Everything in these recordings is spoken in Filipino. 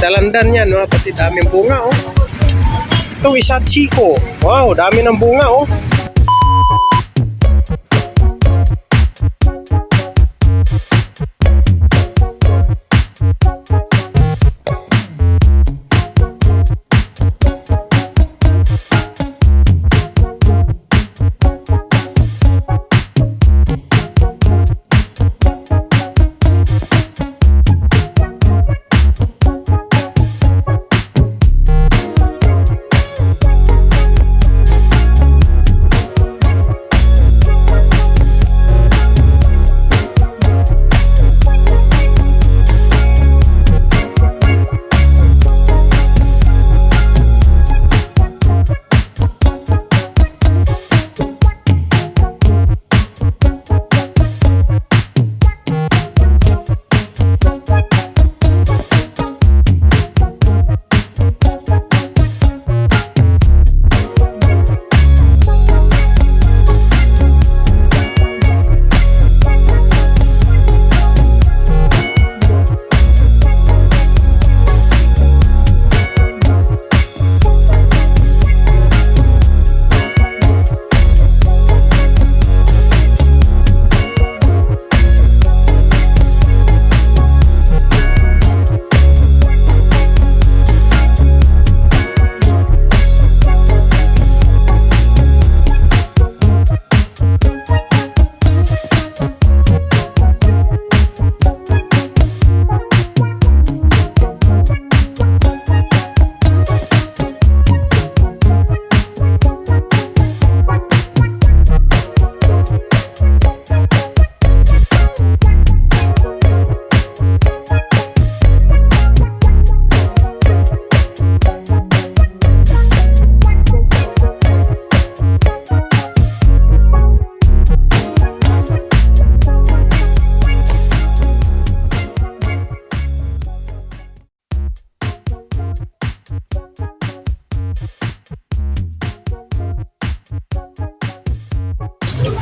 Dalandan yan mga kapatid. Daming bunga oh. Ito isa chico. Wow, dami ng bunga oh.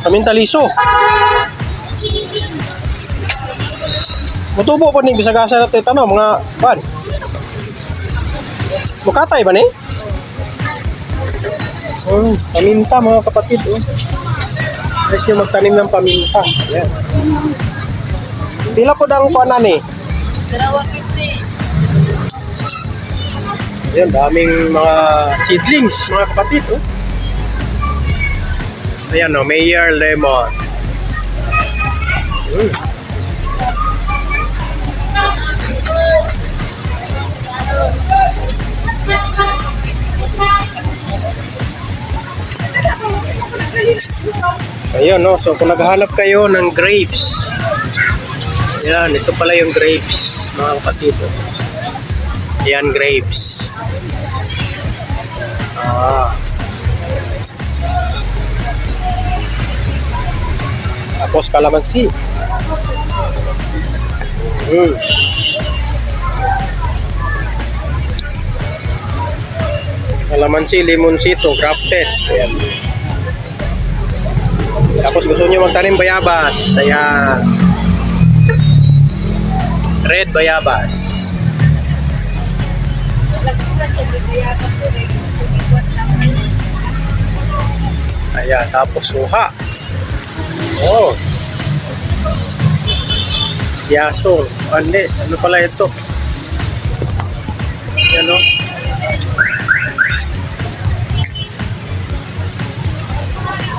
Kaming taliso. Mutubo po ni bisagasa natin tanong mga ban. Mukatay ba ni? Oh, paminta mga kapatid oh. Guys nyo magtanim ng paminta. Ayan. Tila po dang kuanan eh. Dalawa kitsi. Ayan, daming mga seedlings, mga kapatid. Oh. Ayan, oh, Mayor Lemon. Mm. Ayun, no? So, kung naghahanap kayo ng grapes, yan, ito pala yung grapes, mga kapatid. Oh. Yan, grapes. Ah. Tapos kalamansi. Mm. Kalamansi, limonsito, grafted. Ayan. Tapos gusto nyo magtanim bayabas. Ayan. Red bayabas. Ayan, tapos suha. Oh. Yaso. Hindi. Ano pala ito? Yan o.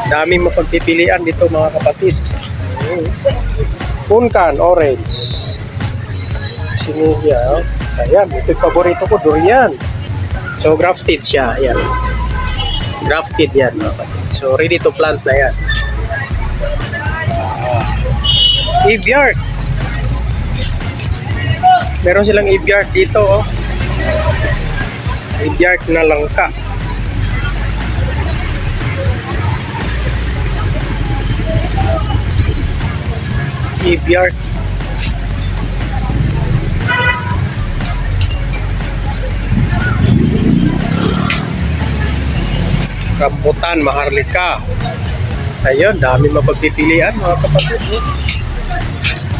Daming mapagpipilian dito mga kapatid. Punkan, orange. Sinigya. Oh. Ayan, ito yung paborito ko, durian. So, grafted siya. Ayan. Grafted yan mga kapatid. So, ready to plant na yan. Aviart. Meron silang aviart dito, oh. Aviart na langka. Aviart. Rambutan, maharlika. Ayun, dami mapagpipilian mga kapatid.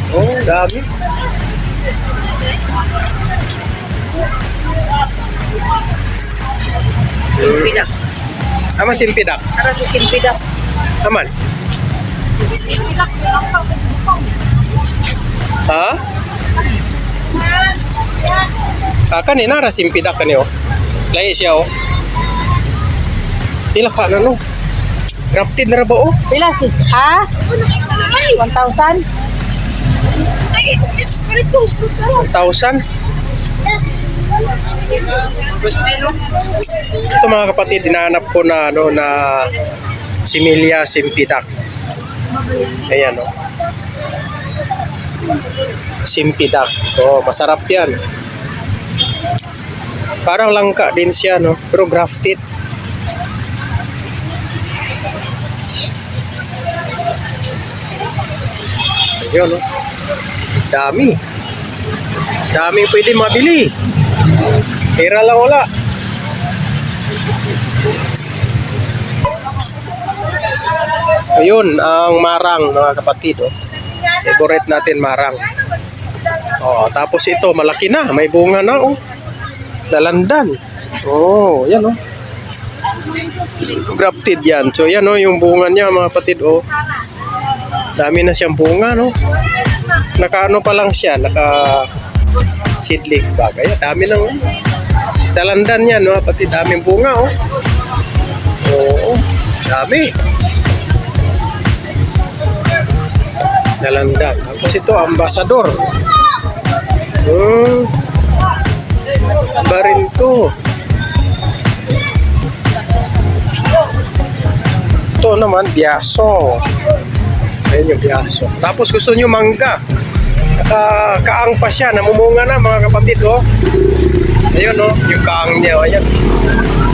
Oh, dami. Simpidak. Ama simpidak. Para sa simpidak. Aman. Simpidak, Ha? Ah, kan ina ra simpidak kan yo. Oh. Lain siya oh. Pila ka na no? Grafted na ra ba oh? Pila si ha? 1,000. 1,000? Ito mga kapatid, hinahanap ko na ano na Similia simpidak. Ayan oh. Simpidak. Oh, masarap 'yan. Parang langka din siya no, pero grafted. Ayun oh. Dami. Dami pwede mabili. Pera lang wala. Ayun, ang marang mga kapatid. Oh. Favorite natin marang. Oh, tapos ito, malaki na. May bunga na. Oh. Dalandan. Oh, yan oh. Grafted yan. So yan oh, yung bunga niya mga kapatid. Oh. Dami na siyang bunga, no? Naka ano pa lang siya, naka seedling bag. Ayan, dami ng dalandan yan, no? Pati daming bunga, oh. Oo, dami. Dalandan. Tapos ito, ambasador. Hmm. Ba rin to. Ito naman, biaso. Ayan yung biaso. Tapos gusto nyo mangga. Naka, kaang pa siya. Namumunga na mga kapatid, oh. Ayun, oh. Yung kaang niya, oh. Ayan.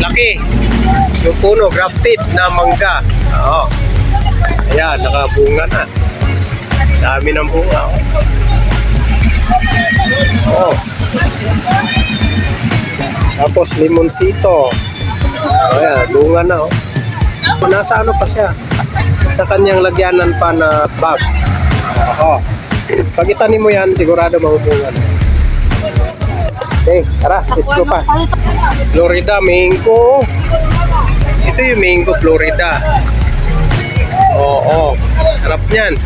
Laki. Yung puno, grafted na mangga. Oo. Ayan, nakabunga na. Dami ng bunga, oh. Oh. Tapos limonsito. Ayan, bunga na, oh. Nasa ano pa siya? Sa kanyang lagyanan pa na bag. Oo. Pag itanim mo yan, sigurado mahupungan. Okay, tara, let's go pa. Florida mango. Ito yung mango Florida. Oo, harap niyan.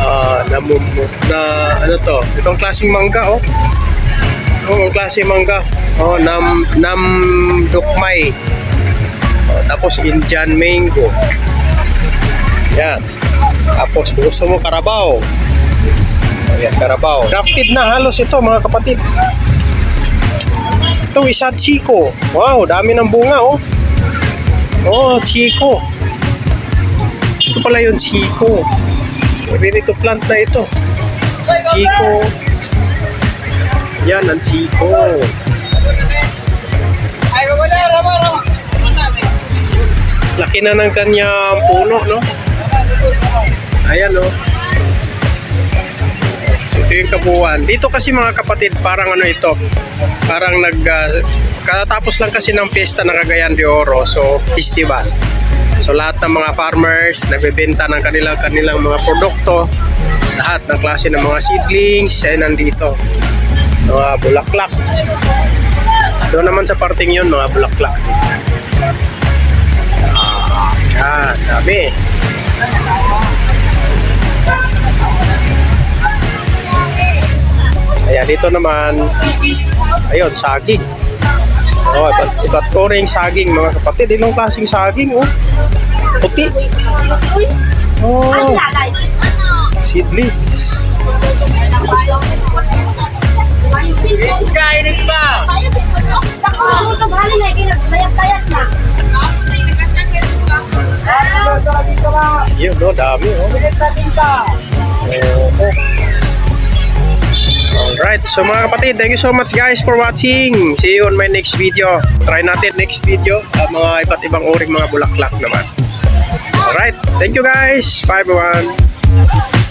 Ah, namumu na ano to? Itong klaseng mangga oh. Oo, oh, klaseng mangga. Oh, nam nam dukmay. Oh, tapos Indian mango. Yan. Tapos gusto mo karabaw. Ayan, karabaw. Crafted na halos ito mga kapatid. Ito isa chiko. Wow, dami ng bunga oh. Oh, chiko. Ito pala yung chiko. Ready to plant na ito. Chiko. Yan ang chiko. Laki na ng kanyang puno, no? Ayan, no? Ito yung kabuuan. Dito kasi mga kapatid, parang ano ito, parang nag, ah, katatapos lang kasi ng fiesta ng Cagayan de Oro, so festival. So lahat ng mga farmers, nagbebenta ng kanilang kanilang mga produkto, lahat ng klase ng mga seedlings, ay nandito. Mga bulaklak. Doon naman sa parting yun, mga bulaklak. Yan, dami. Ayan, dito naman, ayun, saging. Oh, iba't, iba't oring saging, mga kapatid. Ilang klaseng saging, oh. Puti. Oh, seedlings. No, dami, oh. Alright, so mga kapatid, thank you so much guys for watching. See you on my next video. Try natin next video, uh, mga iba't ibang uring mga bulaklak naman. Alright, thank you guys. Bye everyone.